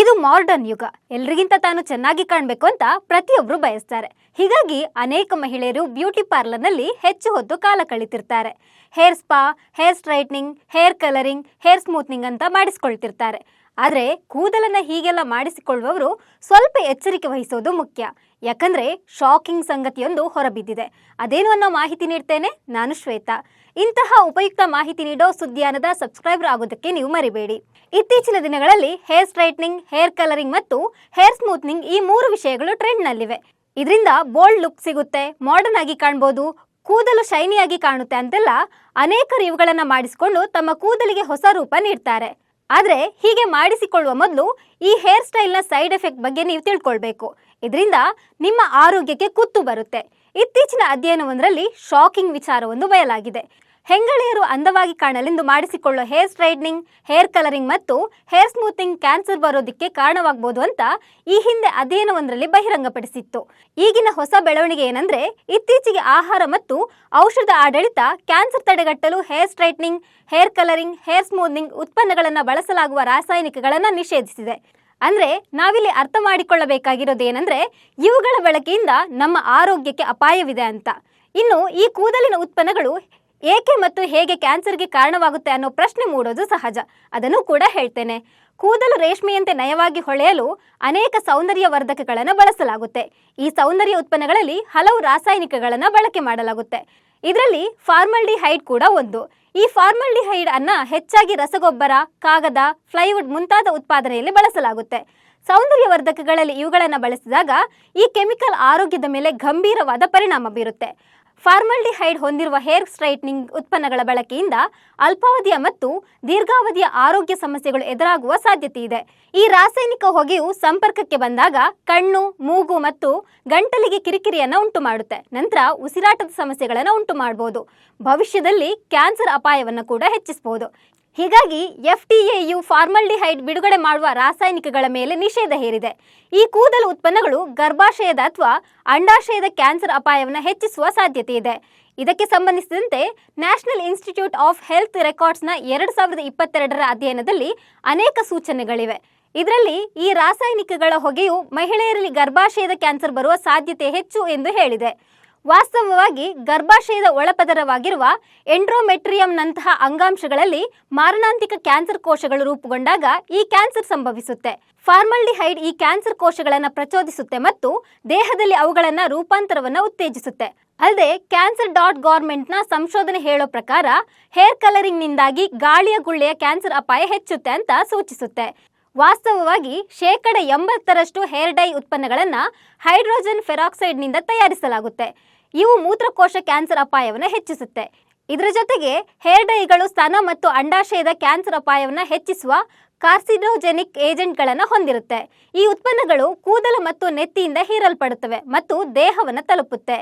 ಇದು ಮಾಡರ್ನ್ ಯುಗ. ಎಲ್ರಿಗಿಂತ ತಾನು ಚೆನ್ನಾಗಿ ಕಾಣಬೇಕು ಅಂತ ಪ್ರತಿಯೊಬ್ಬರು ಬಯಸ್ತಾರೆ. ಹೀಗಾಗಿ ಅನೇಕ ಮಹಿಳೆಯರು ಬ್ಯೂಟಿ ಪಾರ್ಲರ್ನಲ್ಲಿ ಹೆಚ್ಚು ಹೊತ್ತು ಕಾಲ ಕಳಿತಿರ್ತಾರೆ. Hair spa, hair straightening, hair colouring, hair smoothening ಅಂತ ಮಾಡಿಸ್ಕೊಳ್ತಿರ್ತಾರೆ. ಆದರೆ ಕೂದಲನ್ನು ಹೀಗೆಲ್ಲ ಮಾಡಿಸಿಕೊಳ್ಳುವವರು ಸ್ವಲ್ಪ ಎಚ್ಚರಿಕೆ ವಹಿಸೋದು ಮುಖ್ಯ. ಯಾಕಂದ್ರೆ ಶಾಕಿಂಗ್ ಸಂಗತಿಯೊಂದು ಹೊರಬಿದ್ದಿದೆ. ಅದೇನು ಅನ್ನೋ ಮಾಹಿತಿ ನೀಡ್ತೇನೆ? ನಾನು ಶ್ವೇತಾ. ಇಂತಹ ಉಪಯುಕ್ತ ಮಾಹಿತಿ ನೀಡೋ ಸುದ್ದಿಯಾನದ ಸಬ್ಸ್ಕ್ರೈಬರ್ ಆಗೋದಕ್ಕೆ ನೀವು ಮರಿಬೇಡಿ. ಇತ್ತೀಚಿನ ದಿನಗಳಲ್ಲಿ ಹೇರ್ ಸ್ಟ್ರೈಟ್ನಿಂಗ್, ಹೇರ್ ಕಲರಿಂಗ್ ಮತ್ತು ಹೇರ್ ಸ್ಮೂತ್ನಿಂಗ್ ಈ ಮೂರು ವಿಷಯಗಳು ಟ್ರೆಂಡ್ನಲ್ಲಿವೆ. ಇದರಿಂದ ಬೋಲ್ಡ್ ಲುಕ್ ಸಿಗುತ್ತೆ ಮಾಡರ್ನ್ ಆಗಿ ಕಾಣ್ಬೋದು, ಕೂದಲು ಶೈನಿಯಾಗಿ ಕಾಣುತ್ತೆ ಅಂತೆಲ್ಲ ಅನೇಕರು ಇವುಗಳನ್ನು ಮಾಡಿಸಿಕೊಂಡು ತಮ್ಮ ಕೂದಲಿಗೆ ಹೊಸ ರೂಪ ನೀಡ್ತಾರೆ. ಆದ್ರೆ ಹೀಗೆ ಮಾಡಿಸಿಕೊಳ್ಳುವ ಮೊದಲು ಈ ಹೇರ್ ಸ್ಟೈಲ್ನ ಸೈಡ್ ಎಫೆಕ್ಟ್ ಬಗ್ಗೆ ನೀವು ತಿಳ್ಕೊಳ್ಬೇಕು. ಇದರಿಂದ ನಿಮ್ಮ ಆರೋಗ್ಯಕ್ಕೆ ಕುತ್ತು ಬರುತ್ತೆ. ಇತ್ತೀಚಿನ ಅಧ್ಯಯನವೊಂದರಲ್ಲಿ ಶಾಕಿಂಗ್ ವಿಚಾರವೊಂದು ಬಯಲಾಗಿದೆ. ಹೆಂಗಳೆಯರು ಅಂದವಾಗಿ ಕಾಣಲೆಂದು ಮಾಡಿಸಿಕೊಳ್ಳೋ ಹೇರ್ ಸ್ಟ್ರೈಟ್ನಿಂಗ್, ಹೇರ್ ಕಲರಿಂಗ್ ಮತ್ತು ಹೇರ್ ಸ್ಮೂತಿಂಗ್ ಕ್ಯಾನ್ಸರ್ ಬರೋದಕ್ಕೆ ಕಾರಣವಾಗಬಹುದು ಅಂತ ಈ ಹಿಂದೆ ಅಧ್ಯಯನವೊಂದರಲ್ಲಿ ಬಹಿರಂಗಪಡಿಸಿತ್ತು. ಈಗಿನ ಹೊಸ ಬೆಳವಣಿಗೆ ಏನಂದ್ರೆ, ಇತ್ತೀಚೆಗೆ ಆಹಾರ ಮತ್ತು ಔಷಧ ಆಡಳಿತ ಕ್ಯಾನ್ಸರ್ ತಡೆಗಟ್ಟಲು hair straightening, hair colouring, hair smoothening ಉತ್ಪನ್ನಗಳನ್ನು ಬಳಸಲಾಗುವ ರಾಸಾಯನಿಕಗಳನ್ನು ನಿಷೇಧಿಸಿದೆ. ಅಂದ್ರೆ, ನಾವಿಲ್ಲಿ ಅರ್ಥ ಮಾಡಿಕೊಳ್ಳಬೇಕಾಗಿರೋದು ಏನಂದ್ರೆ, ಇವುಗಳ ಬಳಕೆಯಿಂದ ನಮ್ಮ ಆರೋಗ್ಯಕ್ಕೆ ಅಪಾಯವಿದೆ ಅಂತ. ಇನ್ನು ಈ ಕೂದಲಿನ ಉತ್ಪನ್ನಗಳು ಏಕೆ ಮತ್ತು ಹೇಗೆ ಕ್ಯಾನ್ಸರ್ಗೆ ಕಾರಣವಾಗುತ್ತೆ ಅನ್ನೋ ಪ್ರಶ್ನೆ ಮೂಡೋದು ಸಹಜ. ಅದನ್ನು ಕೂಡ ಹೇಳ್ತೇನೆ. ಕೂದಲು ರೇಷ್ಮೆಯಂತೆ ನಯವಾಗಿ ಹೊಳೆಯಲು ಅನೇಕ ಸೌಂದರ್ಯ ವರ್ಧಕಗಳನ್ನು ಬಳಸಲಾಗುತ್ತೆ. ಈ ಸೌಂದರ್ಯ ಉತ್ಪನ್ನಗಳಲ್ಲಿ ಹಲವು ರಾಸಾಯನಿಕಗಳನ್ನು ಬಳಕೆ ಮಾಡಲಾಗುತ್ತೆ. ಇದರಲ್ಲಿ ಫಾರ್ಮಲ್ಡಿಹೈಡ್ ಕೂಡ ಒಂದು. ಈ ಫಾರ್ಮಲ್ಡಿಹೈಡ್ ಅನ್ನ ಹೆಚ್ಚಾಗಿ ರಸಗೊಬ್ಬರ, ಕಾಗದ ಫ್ಲೈವುಡ್ ಮುಂತಾದ ಉತ್ಪಾದನೆಯಲ್ಲಿ ಬಳಸಲಾಗುತ್ತೆ. ಸೌಂದರ್ಯವರ್ಧಕಗಳಲ್ಲಿ ಇವುಗಳನ್ನು ಬಳಸಿದಾಗ ಈ ಕೆಮಿಕಲ್ ಆರೋಗ್ಯದ ಮೇಲೆ ಗಂಭೀರವಾದ ಪರಿಣಾಮ ಬೀರುತ್ತೆ. ಫಾರ್ಮಲ್ಡಿಹೈಡ್ ಹೊಂದಿರುವ ಹೇರ್ ಸ್ಟ್ರೈಟ್ನಿಂಗ್ ಉತ್ಪನ್ನಗಳ ಬಳಕೆಯಿಂದ ಅಲ್ಪಾವಧಿಯ ಮತ್ತು ದೀರ್ಘಾವಧಿಯ ಆರೋಗ್ಯ ಸಮಸ್ಯೆಗಳು ಎದುರಾಗುವ ಸಾಧ್ಯತೆ ಇದೆ. ಈ ರಾಸಾಯನಿಕ ಹೊಗೆಯು ಸಂಪರ್ಕಕ್ಕೆ ಬಂದಾಗ ಕಣ್ಣು, ಮೂಗು ಮತ್ತು ಗಂಟಲಿಗೆ ಕಿರಿಕಿರಿಯನ್ನು ಉಂಟು ಮಾಡುತ್ತೆ ನಂತರ ಉಸಿರಾಟದ ಸಮಸ್ಯೆಗಳನ್ನು ಉಂಟು ಮಾಡಬಹುದು ಭವಿಷ್ಯದಲ್ಲಿ ಕ್ಯಾನ್ಸರ್ ಅಪಾಯವನ್ನು ಕೂಡ ಹೆಚ್ಚಿಸಬಹುದು ಹೀಗಾಗಿ ಎಫ್ ಯು ಫಾರ್ಮಲ್ಡಿಹೈಡ್ ಬಿಡುಗಡೆ ಮಾಡುವ ರಾಸಾಯನಿಕಗಳ ಮೇಲೆ ನಿಷೇಧ ಹೇರಿದೆ. ಈ ಕೂದಲು ಉತ್ಪನ್ನಗಳು ಗರ್ಭಾಶಯದ ಅಥವಾ ಅಂಡಾಶಯದ ಕ್ಯಾನ್ಸರ್ ಅಪಾಯವನ್ನು ಹೆಚ್ಚಿಸುವ ಸಾಧ್ಯತೆ ಇದೆ ಇದಕ್ಕೆ ಸಂಬಂಧಿಸಿದಂತೆ ನ್ಯಾಷನಲ್ ಇನ್ಸ್ಟಿಟ್ಯೂಟ್ ಆಫ್ ಹೆಲ್ತ್ ರೆಕಾರ್ಡ್ಸ್ನ ಎರಡು ಸಾವಿರದ ಇಪ್ಪತ್ತೆರಡರ ಅಧ್ಯಯನದಲ್ಲಿ ಅನೇಕ ಸೂಚನೆಗಳಿವೆ. ಇದರಲ್ಲಿ ಈ ರಾಸಾಯನಿಕಗಳ ಹೊಗೆಯು ಮಹಿಳೆಯರಲ್ಲಿ ಗರ್ಭಾಶಯದ ಕ್ಯಾನ್ಸರ್ ಬರುವ ಸಾಧ್ಯತೆ ಹೆಚ್ಚು ಎಂದು ಹೇಳಿದೆ. ವಾಸ್ತವವಾಗಿ ಗರ್ಭಾಶಯದ ಒಳಪದರವಾಗಿರುವ ಎಂಡ್ರೋಮೆಟ್ರಿಯಂನಂತಹ ಅಂಗಾಂಶಗಳಲ್ಲಿ ಮಾರಣಾಂತಿಕ ಕ್ಯಾನ್ಸರ್ ಕೋಶಗಳು ರೂಪುಗೊಂಡಾಗ ಈ ಕ್ಯಾನ್ಸರ್ ಸಂಭವಿಸುತ್ತೆ. ಫಾರ್ಮಲ್ಡಿಹೈಡ್ ಈ ಕ್ಯಾನ್ಸರ್ ಕೋಶಗಳನ್ನು ಪ್ರಚೋದಿಸುತ್ತೆ ಮತ್ತು ದೇಹದಲ್ಲಿ ಅವುಗಳನ್ನು ರೂಪಾಂತರವನ್ನು ಉತ್ತೇಜಿಸುತ್ತೆ. ಅಲ್ಲದೆ ಕ್ಯಾನ್ಸರ್ ಡಾಟ್ ಗೌರ್ಮೆಂಟ್ನ ಸಂಶೋಧನೆ ಹೇಳೋ ಪ್ರಕಾರ ಹೇರ್ ಕಲರಿಂಗ್ನಿಂದಾಗಿ ಗಾಳಿಯ ಗುಳ್ಳೆಯ ಕ್ಯಾನ್ಸರ್ ಅಪಾಯ ಹೆಚ್ಚುತ್ತೆ ಅಂತ ಸೂಚಿಸುತ್ತೆ. ವಾಸ್ತವವಾಗಿ ಶೇಕಡ ಎಂಬತ್ತರಷ್ಟು ಹೇರ್ ಡೈ ಉತ್ಪನ್ನಗಳನ್ನು ಹೈಡ್ರೋಜನ್ ಫೆರಾಕ್ಸೈಡ್ನಿಂದ ತಯಾರಿಸಲಾಗುತ್ತೆ. ಇವು ಮೂತ್ರಕೋಶ ಕ್ಯಾನ್ಸರ್ ಅಪಾಯವನ್ನು ಹೆಚ್ಚಿಸುತ್ತೆ. ಇದರ ಜೊತೆಗೆ ಹೇರ್ ಡೈಗಳು ಸ್ತನ ಮತ್ತು ಅಂಡಾಶಯದ ಕ್ಯಾನ್ಸರ್ ಅಪಾಯವನ್ನು ಹೆಚ್ಚಿಸುವ ಕಾರ್ಸಿನೋಜೆನಿಕ್ ಏಜೆಂಟ್ಗಳನ್ನು ಹೊಂದಿರುತ್ತೆ. ಈ ಉತ್ಪನ್ನಗಳು ಕೂದಲು ಮತ್ತು ನೆತ್ತಿಯಿಂದ ಹೀರಲ್ಪಡುತ್ತವೆ ಮತ್ತು ದೇಹವನ್ನು ತಲುಪುತ್ತೆ.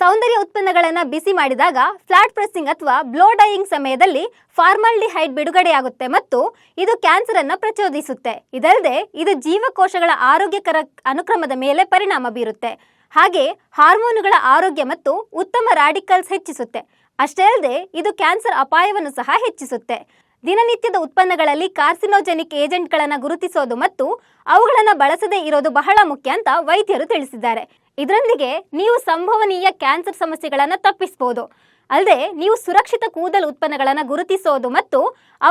ಸೌಂದರ್ಯ ಉತ್ಪನ್ನಗಳನ್ನು ಬಿಸಿ ಮಾಡಿದಾಗ ಫ್ಲಾಟ್ ಪ್ರೆಸ್ಸಿಂಗ್ ಅಥವಾ ಬ್ಲೋ ಡೈಯಿಂಗ್ ಸಮಯದಲ್ಲಿ ಫಾರ್ಮಾಲ್ಡಿಹೈಡ್ ಬಿಡುಗಡೆಯಾಗುತ್ತೆ ಮತ್ತು ಇದು ಕ್ಯಾನ್ಸರ್ ಅನ್ನು ಪ್ರಚೋದಿಸುತ್ತೆ. ಇದಲ್ಲದೆ ಇದು ಜೀವಕೋಶಗಳ ಆರೋಗ್ಯಕರ ಅನುಕ್ರಮದ ಮೇಲೆ ಪರಿಣಾಮ ಬೀರುತ್ತೆ. ಹಾಗೆ ಹಾರ್ಮೋನುಗಳ ಆರೋಗ್ಯ ಮತ್ತು ಉತ್ತಮ ರಾಡಿಕಲ್ಸ್ ಹೆಚ್ಚಿಸುತ್ತೆ. ಅಷ್ಟೇ ಅಲ್ಲದೆ ಇದು ಕ್ಯಾನ್ಸರ್ ಅಪಾಯವನ್ನು ಸಹ ಹೆಚ್ಚಿಸುತ್ತೆ. ದಿನನಿತ್ಯದ ಉತ್ಪನ್ನಗಳಲ್ಲಿ ಕಾರ್ಸಿನೋಜೆನಿಕ್ ಏಜೆಂಟ್ಗಳನ್ನು ಗುರುತಿಸೋದು ಮತ್ತು ಅವುಗಳನ್ನು ಬಳಸದೇ ಇರೋದು ಬಹಳ ಮುಖ್ಯ ಅಂತ ವೈದ್ಯರು ತಿಳಿಸಿದ್ದಾರೆ. ಇದರೊಂದಿಗೆ ನೀವು ಸಂಭವನೀಯ ಕ್ಯಾನ್ಸರ್ ಸಮಸ್ಯೆಗಳನ್ನು ತಪ್ಪಿಸಬಹುದು ಅಲ್ಲದೆ ನೀವು ಸುರಕ್ಷಿತ ಕೂದಲು ಉತ್ಪನ್ನಗಳನ್ನು ಗುರುತಿಸೋದು ಮತ್ತು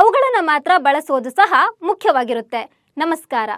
ಅವುಗಳನ್ನು ಮಾತ್ರ ಬಳಸೋದು ಸಹ ಮುಖ್ಯವಾಗಿರುತ್ತೆ. ನಮಸ್ಕಾರ.